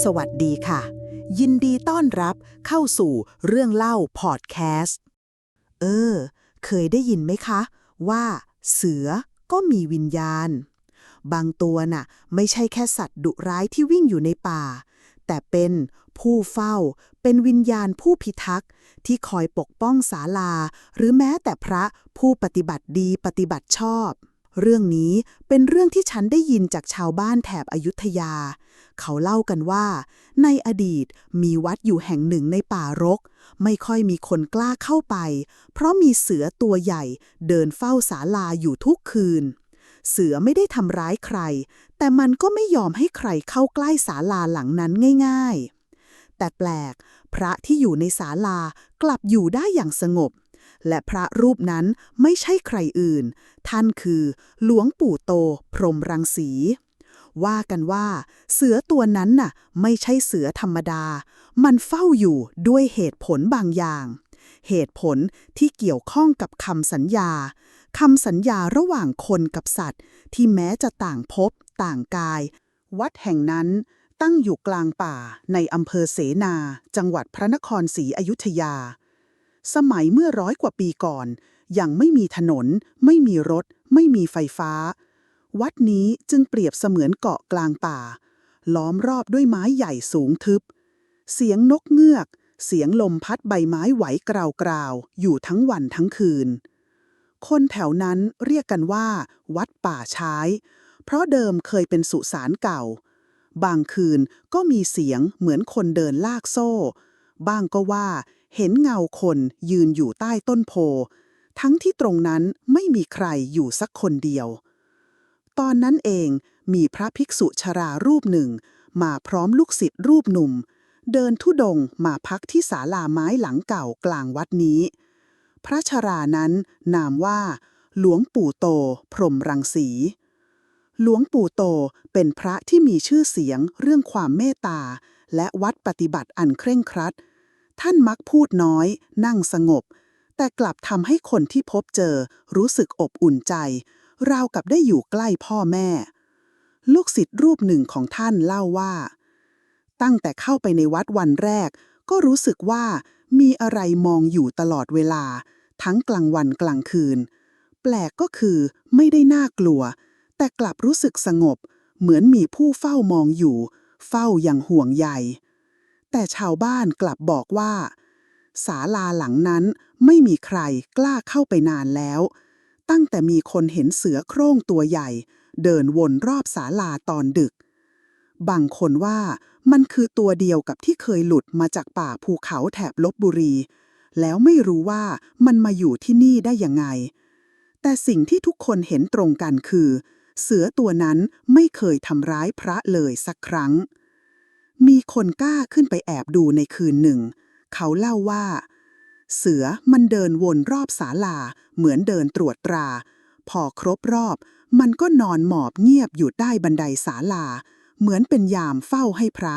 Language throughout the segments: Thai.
สวัสดีค่ะ ยินดีต้อนรับเข้าสู่เรื่องเล่าพอดแคสต์ เออ เคยได้ยินไหมคะ ว่าเสือก็มีวิญญาณ บางตัวน่ะ ไม่ใช่แค่สัตว์ดุร้ายที่วิ่งอยู่ในป่า แต่เป็นผู้เฝ้า เป็นวิญญาณผู้พิทักษ์ ที่คอยปกป้องศาลา หรือแม้แต่พระผู้ปฏิบัติดีปฏิบัติชอบ เรื่องนี้เป็นเรื่องที่ฉันได้ยินจากชาวบ้านแถบอยุธยา เขาเล่ากันว่า ในอดีตมีวัดอยู่แห่งหนึ่งในป่ารก ไม่ค่อยมีคนกล้าเข้าไป เพราะมีเสือตัวใหญ่เดินเฝ้าศาลาอยู่ทุกคืน เสือไม่ได้ทำร้ายใคร แต่มันก็ไม่ยอมให้ใครเข้าใกล้ศาลาหลังนั้นง่าย ๆ แต่แปลก พระที่อยู่ในศาลากลับอยู่ได้อย่างสงบ และพระรูปนั้นไม่ใช่ใครอื่น ท่านคือหลวงปู่โต พรหมรังสี ว่ากันว่า เสือตัวนั้นน่ะ ไม่ใช่เสือธรรมดา มันเฝ้าอยู่ด้วยเหตุผลบางอย่าง เหตุผลที่เกี่ยวข้องกับคำสัญญาคำสัญญาระหว่างคนกับสัตว์ ที่แม้จะต่างภพต่างกาย วัดแห่งนั้นตั้งอยู่กลางป่าในอำเภอเสนา จังหวัดพระนครศรีอยุธยา สมัยเมื่อร้อยกว่าปีก่อน ยังไม่มีถนน ไม่มีรถ ไม่มีไฟฟ้า วัดนี้จึงเปรียบเสมือนเกาะกลางป่า ล้อมรอบด้วยไม้ใหญ่สูงทึบ เสียงนกเงือก เสียงลมพัดใบไม้ไหวกราวๆอยู่ทั้งวันทั้งคืน คนแถวนั้นเรียกกันว่า วัดป่าช้าย เพราะเดิมเคยเป็นสุสานเก่า บางคืนก็มีเสียงเหมือนคนเดินลากโซ่ บ้างก็ว่า เห็นเงาคนยืนอยู่ใต้ต้นโพ ทั้งที่ตรงนั้นไม่มีใครอยู่สักคนเดียว ตอนนั้นเองมีพระภิกษุชรารูปหนึ่ง มาพร้อมลูกศิษย์รูปหนุ่ม เดินทุดงมาพักที่ศาลาไม้หลังเก่ากลางวัดนี้ พระชรานั้นนามว่า หลวงปู่โต พรหมรังสี หลวงปู่โตเป็นพระที่มีชื่อเสียงเรื่องความเมตตาและวัดปฏิบัติอันเคร่งครัด ท่านมักพูดน้อย นั่งสงบ แต่กลับทำให้คนที่พบเจอรู้สึกอบอุ่นใจ ราวกับได้อยู่ใกล้พ่อแม่ ลูกศิษย์รูปหนึ่งของท่านเล่าว่า ตั้งแต่เข้าไปในวัดวันแรก ก็รู้สึกว่ามีอะไรมองอยู่ตลอดเวลา ทั้งกลางวันกลางคืน แปลกก็คือไม่ได้น่ากลัว แต่กลับรู้สึกสงบ เหมือนมีผู้เฝ้ามองอยู่ เฝ้าอย่างห่วงใย แต่ชาวบ้านกลับบอกว่าศาลาหลังนั้นไม่มีใครกล้าเข้าไปนานแล้ว ตั้งแต่มีคนเห็นเสือโคร่งตัวใหญ่ เดินวนรอบศาลาตอนดึก บางคนว่ามันคือตัวเดียวกับที่เคยหลุดมาจากป่าภูเขาแถบลบบุรี แล้วไม่รู้ว่ามันมาอยู่ที่นี่ได้ยังไง แต่สิ่งที่ทุกคนเห็นตรงกันคือ เสือตัวนั้นไม่เคยทำร้ายพระเลยสักครั้ง มีคนกล้าขึ้นไปแอบดูในคืนหนึ่ง เขาเล่าว่า เสือมันเดินวนรอบศาลาเหมือนเดินตรวจตรา พอครบรอบ มันก็นอนหมอบเงียบอยู่ใต้บันไดศาลา เหมือนเป็นยามเฝ้าให้พระ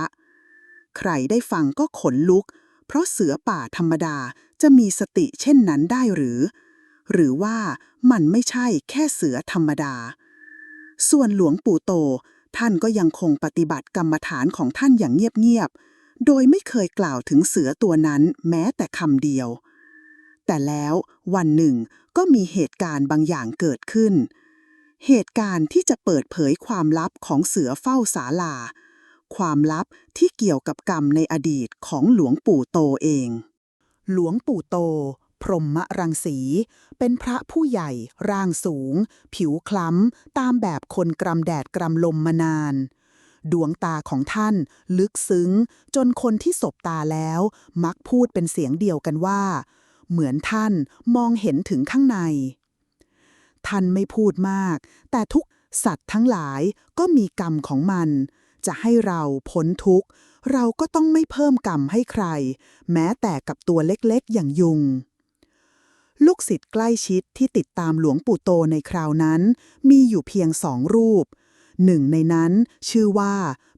ใครได้ฟังก็ขนลุก เพราะเสือป่าธรรมดาจะมีสติเช่นนั้นได้หรือ หรือว่ามันไม่ใช่แค่เสือธรรมดา ส่วนหลวงปู่โต ท่านก็ยังคงปฏิบัติกรรมฐานของท่านอย่างเงียบๆ โดยไม่เคยกล่าวถึงเสือตัวนั้นแม้แต่คำเดียว แต่แล้ววันหนึ่งก็มีเหตุการณ์บางอย่างเกิดขึ้น เหตุการณ์ที่จะเปิดเผยความลับของเสือเฝ้าศาลา ความลับที่เกี่ยวกับกรรมในอดีตของหลวงปู่โตเอง หลวงปู่โต พรหมรังสี เป็นพระผู้ใหญ่ ร่างสูง ผิวคล้ำ ตามแบบคนกรำแดดกรำลมมานาน ดวงตาของท่าน ลึกซึ้ง จนคนที่สบตาแล้ว มักพูดเป็นเสียงเดียวกันว่า เหมือนท่านมองเห็นถึงข้างใน ท่านไม่พูดมาก แต่ทุกสัตว์ทั้งหลายก็มีกรรมของมัน จะให้เราพ้นทุกข์ เราก็ต้องไม่เพิ่มกรรมให้ใคร แม้แต่กับตัวเล็กๆอย่างยุง ลูกศิษย์ใกล้ชิดที่ติดตามหลวงปู่โตในคราวนั้น มีอยู่เพียงสองรูป หนึ่งในนั้นชื่อว่า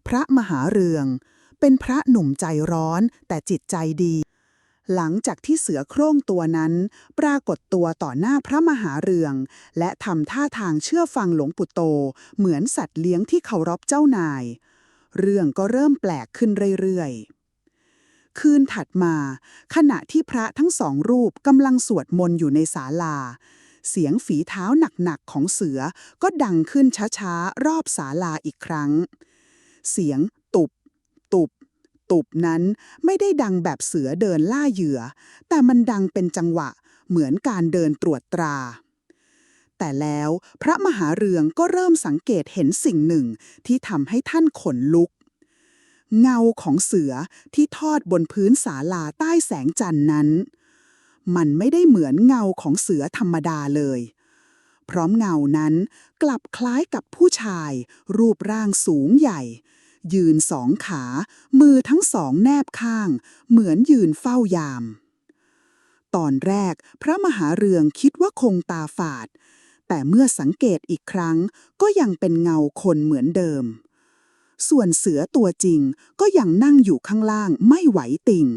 พระมหาเรือง เป็นพระหนุ่มใจร้อนแต่จิตใจดี หลังจากที่เสือโคร่งตัวนั้น ปรากฏตัวต่อหน้าพระมหาเรือง และทำท่าทางเชื่อฟังหลวงปู่โต เหมือนสัตว์เลี้ยงที่เคารพเจ้านาย เรื่องก็เริ่มแปลกขึ้นเรื่อยๆ คืนถัดมา ขณะที่พระทั้งสองรูปกำลังสวดมนต์อยู่ในศาลา เสียงฝีเท้าหนักๆของเสือก็ดังขึ้นช้าๆ รอบศาลาอีกครั้ง เสียงตุบ ตุบ ตุบนั้นไม่ได้ดังแบบเสือเดินล่าเหยื่อ แต่มันดังเป็นจังหวะเหมือนการเดินตรวจตราแต่แล้วพระมหาเรืองก็เริ่มสังเกตเห็นสิ่งหนึ่งที่ทำให้ท่านขนลุก เงาของเสือที่ทอดบนพื้นศาลาใต้แสงจันทร์นั้น มันไม่ได้เหมือนเงาของเสือธรรมดาเลย พร้อมเงานั้นกลับคล้ายกับผู้ชาย รูปร่างสูงใหญ่ ยืนสองขา มือทั้งสองแนบข้าง เหมือนยืนเฝ้ายาม ตอนแรกพระมหาเรืองคิดว่าคงตาฝาด แต่เมื่อสังเกตอีกครั้งก็ยังเป็นเงาคนเหมือนเดิม ส่วนเสือตัวจริงก็ยังนั่งอยู่ข้างล่างไม่ไหวติ่ง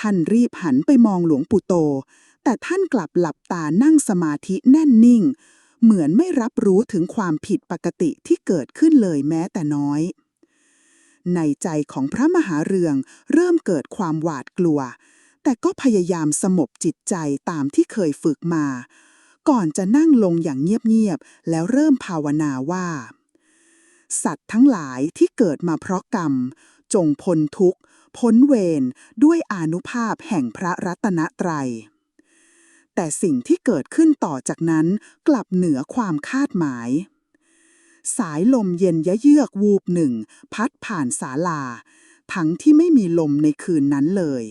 ท่านรีบหันไปมองหลวงปู่โต แต่ท่านกลับหลับตานั่งสมาธิแน่นนิ่ง เหมือนไม่รับรู้ถึงความผิดปกติที่เกิดขึ้นเลยแม้แต่น้อย ในใจของพระมหาเรืองเริ่มเกิดความหวาดกลัว แต่ก็พยายามสงบจิตใจตามที่เคยฝึกมา ก่อนจะนั่งลงอย่างเงียบๆแล้วเริ่มภาวนาว่า สัตว์ทั้งหลายที่เกิดมาเพราะกรรม จงพ้นทุกข์ พ้นเวรด้วยอานุภาพแห่งพระรัตนตรัย แต่สิ่งที่เกิดขึ้นต่อจากนั้นกลับเหนือความคาดหมาย สายลมเย็นยะเยือกวูบหนึ่ง พัดผ่านศาลา ทั้งที่ไม่มีลมในคืนนั้นเลย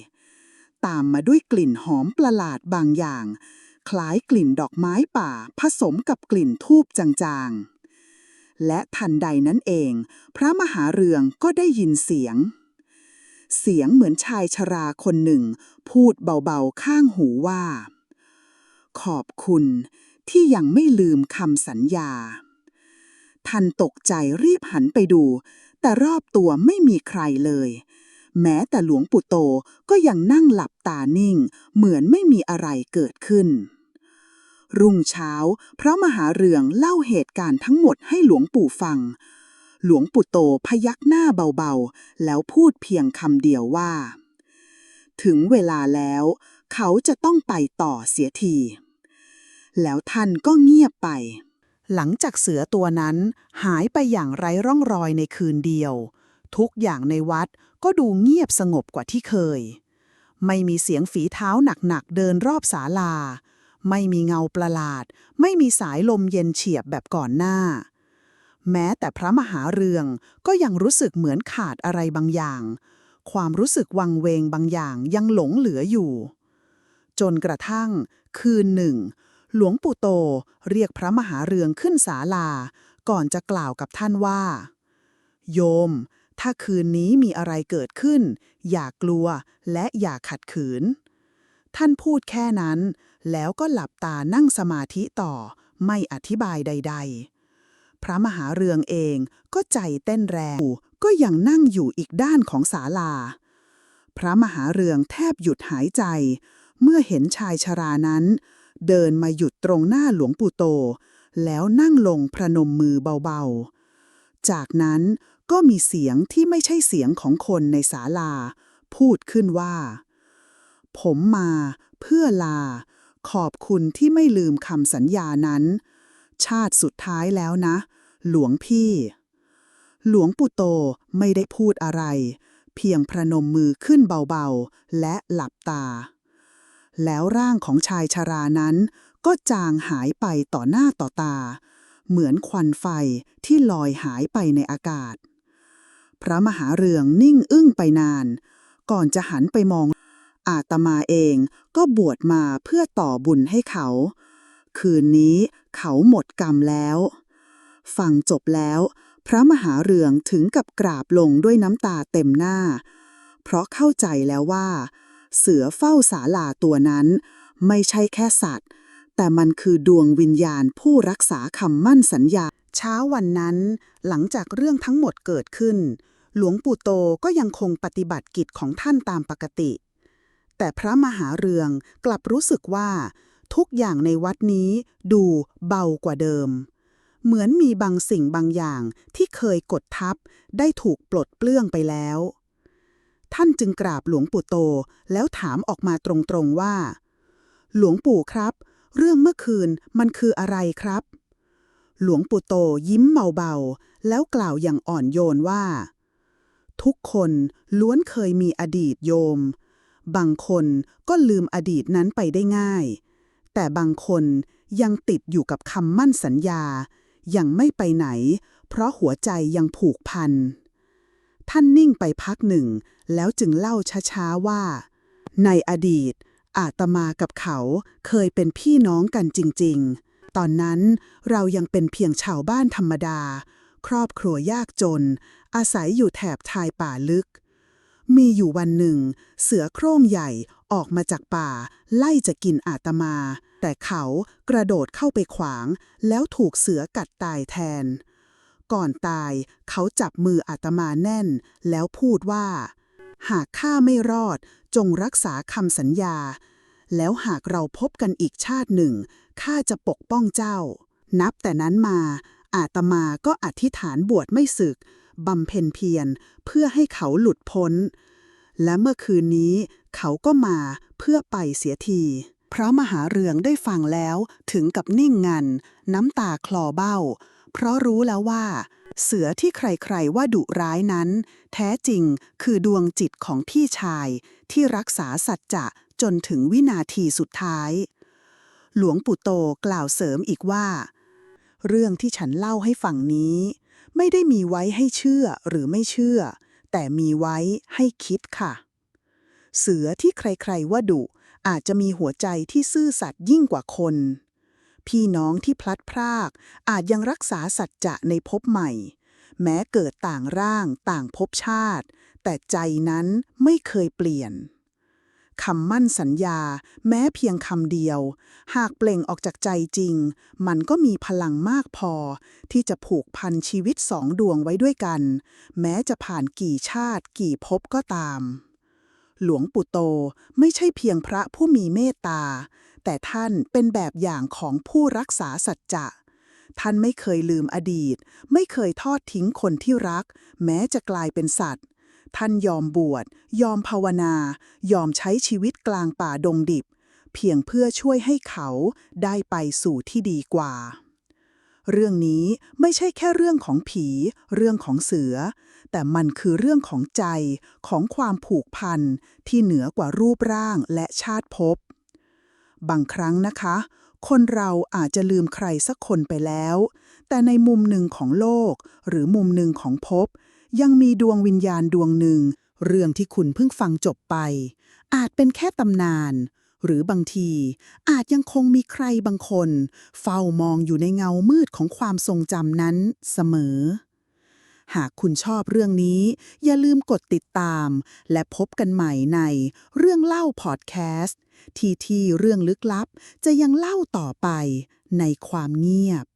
ตามมาด้วยกลิ่นหอมประหลาดบางอย่าง คล้ายกลิ่นดอกไม้ป่าผสมกับกลิ่นทูบจางๆ และทันใดนั้นเอง พระมหาเรืองก็ได้ยินเสียง เสียงเหมือนชายชราคนหนึ่ง พูดเบาๆข้างหูว่า ขอบคุณที่ยังไม่ลืมคำสัญญาท่านตกใจรีบหันไปดู แต่รอบตัวไม่มีใครเลย แม้แต่หลวงปู่โตก็ยังนั่งหลับตานิ่ง เหมือนไม่มีอะไรเกิดขึ้น รุ่งเช้า พระมหาเรืองเล่าเหตุการณ์ทั้งหมดให้หลวงปู่ฟัง หลวงปู่โตพยักหน้าเบาๆ แล้วพูดเพียงคำเดียวว่า ถึงเวลาแล้ว เขาจะต้องไปต่อเสียที แล้วท่านก็เงียบไป หลังจากเสือตัวนั้นหายไปอย่างไร้ร่องรอยในคืนเดียว ทุกอย่างในวัดก็ดูเงียบสงบกว่าที่เคย ไม่มีเสียงฝีเท้าหนักๆเดินรอบศาลา ไม่มีเงาประหลาด ไม่มีสายลมเย็นเฉียบแบบก่อนหน้า แม้แต่พระมหาเรืองก็ยังรู้สึกเหมือนขาดอะไรบางอย่าง ความรู้สึกวังเวงบางอย่างยังหลงเหลืออยู่ จนกระทั่ง คืนหนึ่ง หลวงปู่โตเรียกพระมหาเรืองขึ้นศาลา ก่อนจะกล่าวกับท่านว่า โยมถ้าคืนนี้มีอะไรเกิดขึ้น อย่ากลัวและอย่าขัดขืน ท่านพูดแค่นั้น แล้วก็หลับตานั่งสมาธิต่อ ไม่อธิบายใด ๆ พระมหาเรืองเองก็ใจเต้นแรง ก็ยังนั่งอยู่อีกด้านของศาลา พระมหาเรืองแทบหยุดหายใจ เมื่อเห็นชายชรานั้น เดินมาหยุดตรงหน้าหลวงปู่โต แล้วนั่งลงพระนมมือเบาๆ จากนั้นก็มีเสียงที่ไม่ใช่เสียงของคนในศาลา พูดขึ้นว่า ผมมาเพื่อลา ขอบคุณที่ไม่ลืมคำสัญญานั้น ชาติสุดท้ายแล้วนะ หลวงพี่ หลวงปู่โตไม่ได้พูดอะไร เพียงพระนมมือขึ้นเบาๆ และหลับตา แล้วร่างของชายชรานั้น ก็จางหายไปต่อหน้าต่อตา เหมือนควันไฟที่ลอยหายไปในอากาศ พระมหาเรืองนิ่งอึ้งไปนาน ก่อนจะหันไปมอง อาตมาเองก็บวชมาเพื่อต่อบุญให้เขา คืนนี้เขาหมดกรรมแล้ว ฟังจบแล้ว พระมหาเรืองถึงกับกราบลงด้วยน้ำตาเต็มหน้า เพราะเข้าใจแล้วว่า เสือเฝ้าศาลาตัวนั้น ไม่ใช่แค่สัตว์ แต่มันคือดวงวิญญาณผู้รักษาคำมั่นสัญญา เช้าวันนั้น หลังจากเรื่องทั้งหมดเกิดขึ้น หลวงปู่โตก็ยังคงปฏิบัติกิจของท่านตามปกติ แต่พระมหาเรืองกลับรู้สึกว่า ทุกอย่างในวัดนี้ดูเบากว่าเดิม เหมือนมีบางสิ่งบางอย่างที่เคยกดทับ ได้ถูกปลดเปลื้องไปแล้ว ท่านจึงกราบหลวงปู่โตแล้วถามออกมาตรงๆว่า หลวงปู่ครับ เรื่องเมื่อคืนมันคืออะไรครับ หลวงปู่โตยิ้มเบาๆ แล้วกล่าวอย่างอ่อนโยนว่า ทุกคนล้วนเคยมีอดีตโยม บางคนก็ลืมอดีตนั้นไปได้ง่าย แต่บางคนยังติดอยู่กับคำมั่นสัญญา ยังไม่ไปไหน เพราะหัวใจยังผูกพัน ท่านนิ่งไปพักหนึ่ง แล้วจึงเล่าช้าๆว่า ในอดีต อาตมากับเขาเคยเป็นพี่น้องกันจริง ๆ ตอนนั้นเรายังเป็นเพียงชาวบ้านธรรมดา ครอบครัวยากจน อาศัยอยู่แถบชายป่าลึก มีอยู่วันหนึ่ง เสือโคร่งใหญ่ออกมาจากป่า ไล่จะกินอาตมา แต่เขากระโดดเข้าไปขวาง แล้วถูกเสือกัดตายแทน ก่อนตายเขาจับมืออาตมาแน่น แล้วพูดว่า หากข้าไม่รอดจงรักษาคำสัญญา แล้วหากเราพบกันอีกชาติหนึ่งข้าจะปกป้องเจ้า นับแต่นั้นมาอาตมาก็อธิษฐานบวชไม่สึก บำเพ็ญเพียรเพื่อให้เขาหลุดพ้น และเมื่อคืนนี้เขาก็มาเพื่อไปเสียทีพระมหาเรืองได้ฟังแล้วถึงกับนิ่งงัน น้ำตาคลอเบ้า เพราะรู้แล้วว่า เสือที่ใครๆว่าดุร้ายนั้น แท้จริงคือดวงจิตของพี่ชาย ที่รักษาสัจจะจนถึงวินาทีสุดท้าย หลวงปู่โตกล่าวเสริมอีกว่า เรื่องที่ฉันเล่าให้ฟังนี้ ไม่ได้มีไว้ให้เชื่อหรือไม่เชื่อ แต่มีไว้ให้คิดค่ะ เสือที่ใครๆว่าดุอาจจะมีหัวใจที่ซื่อสัตย์ยิ่งกว่าคน พี่น้องที่พลัดพราก อาจยังรักษาสัจจะในภพใหม่ แม้เกิดต่างร่างต่างภพชาติ แต่ใจนั้นไม่เคยเปลี่ยน คำมั่นสัญญา แม้เพียงคำเดียว หากเปล่งออกจากใจจริง มันก็มีพลังมากพอ ที่จะผูกพันชีวิตสองดวงไว้ด้วยกัน แม้จะผ่านกี่ชาติกี่ภพก็ตาม หลวงปู่โตไม่ใช่เพียงพระผู้มีเมตตา แต่ท่านเป็นแบบอย่างของผู้รักษาสัจจะท่านไม่เคยลืมอดีต ไม่เคยทอดทิ้งคนที่รัก แม้จะกลายเป็นสัตว์ ท่านยอมบวช ยอมภาวนา ยอมใช้ชีวิตกลางป่าดงดิบ เพียงเพื่อช่วยให้เขาได้ไปสู่ที่ดีกว่า เรื่องนี้ไม่ใช่แค่เรื่องของผี เรื่องของเสือ แต่มันคือเรื่องของใจของความผูกพันที่เหนือกว่ารูปร่างและชาติภพบางครั้งนะคะ คนเราอาจจะลืมใครสักคนไปแล้ว แต่ในมุมหนึ่งของโลก หรือมุมหนึ่งของภพ ยังมีดวงวิญญาณดวงหนึ่ง เรื่องที่คุณเพิ่งฟังจบไป อาจเป็นแค่ตำนาน หรือบางที อาจยังคงมีใครบางคน เฝ้ามองอยู่ในเงามืดของความทรงจำนั้นเสมอ หากคุณชอบเรื่องนี้ อย่าลืมกดติดตาม และพบกันใหม่ในเรื่องเล่าพอดแคสต์ ที่ที่เรื่องลึกลับจะยังเล่าต่อไปในความเงียบ